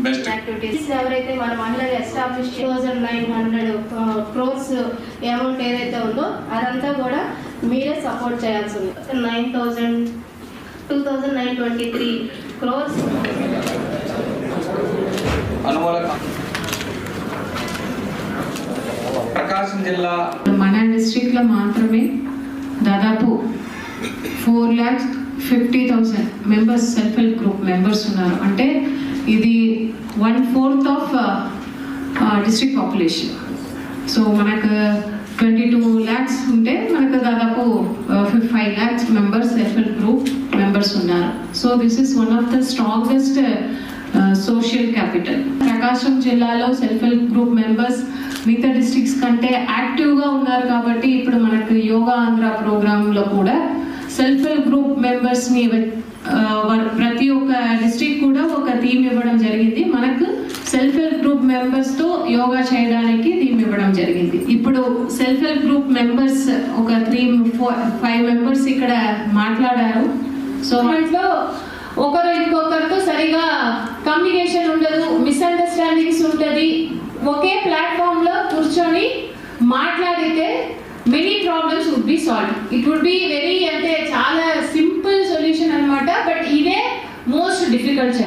ఏవైతే మన మహిళలు establish thousand nine hundred crores amount ఏదైతే ఉందో అదంతా కూడా మీరే సపోర్ట్ చేయాల్సి ఉంది. Nine thousand two thousand nine twenty three crores Prakasam జిల్లా మన డిస్ట్రిక్ట్లో మాత్రమే దాదాపు four lakhs fifty thousand members self help group members ఉన్నారు. అంటే one fourth of district population so మనకు ట్వంటీ టూ ల్యాక్స్ ఉంటే మనకు దాదాపు five lakhs members self help group members ఉన్నారు. So this is one of the strongest social capital Prakasam జిల్లాలో self help group members మిగతా districts కంటే యాక్టివ్గా ఉన్నారు కాబట్టి ఇప్పుడు మనకు యోగా ఆంధ్ర ప్రోగ్రాంలో కూడా సెల్ఫ్ హెల్ప్ గ్రూప్ మెంబర్స్ని ప్రతి ఒక్క డిస్ట్రిక్ట్ కూడా ఒక థీమ్ ఇవ్వడం జరిగింది. మెంబర్స్తో యోగా చేయడానికి థీమ్ ఇవ్వడం జరిగింది. ఇప్పుడు సెల్ఫ్ హెల్ప్ గ్రూప్ మెంబర్స్ ఒక త్రీ ఫోర్ ఫైవ్ మెంబర్స్ ఇక్కడ మాట్లాడారు. సో దాంట్లో ఒకరు ఇంకొకరితో సరిగా కమ్యూనికేషన్ ఉండదు మిస్అండర్స్టాండింగ్స్ ఉంటుంది. ఒకే ప్లాట్ఫామ్లో కూర్చొని మాట్లాడితే many problems would be solve it would be very అంటే చాలా సింపుల్ సొల్యూషన్ అనమాట బట్ ఇదే మోస్ట్ డిఫికల్ట్